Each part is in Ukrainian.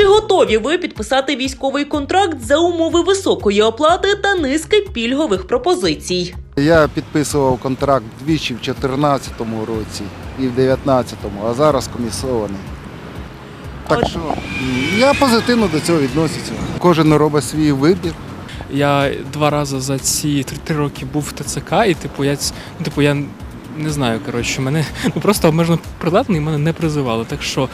Чи готові ви підписати військовий контракт за умови високої оплати та низки пільгових пропозицій? Я підписував контракт двічі в 2014 році і в 2019, а зараз комісований. Так що я позитивно до цього відноситься. Кожен робить свій вибір. Я два рази за ці три, три роки був в ТЦК, і типу я ну, типу, я не знаю, коротше, мене ну просто обмежено придатний мене не призивали. Так що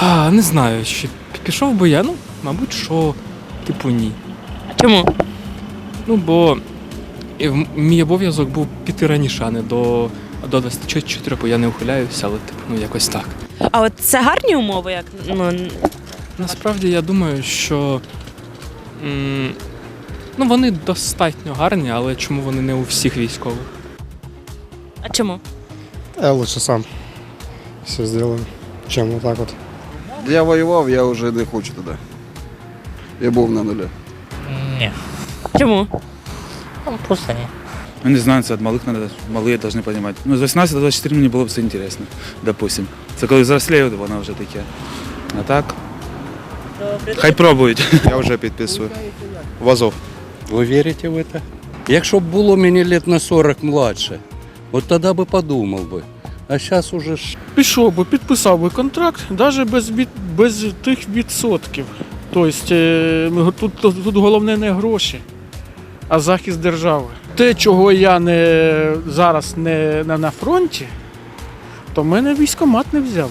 а, не знаю, чи пішов би я, ну, мабуть, що, типу, ні. Чому? Ну, бо мій обов'язок був піти раніше, а не до, до 24, бо я не ухиляюся, але типу, ну якось так. А от це гарні умови, як ну Насправді я думаю, що м, ну, вони достатньо гарні, але чому вони не у всіх військових? а чому? Я лучше сам все сделаю, чем вот так вот. Я воював, я вже не хочу туди. Я був на нулі. Ні, Чому? ну, просто ні. Ну, не знаю, це від малих надо, малые должны понимать. Ну, з 18 до 24 мені було б це інтересно, допустим. Це коли взрослеють, воно вже таке. А так, хай пробують. Я вже підписую. В Азов. Ви вірите в це? Якщо б було мені лет на 40 младше, от тоді би подумав би. А зараз уже ж Пішов би, підписав би контракт, навіть без, без тих відсотків. Тобто е, тут, тут, головне не гроші, а захист держави. Те, чого я не, зараз не, не на фронті, то мене військомат не взяв.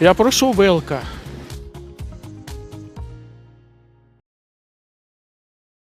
Я пройшов ВЛК.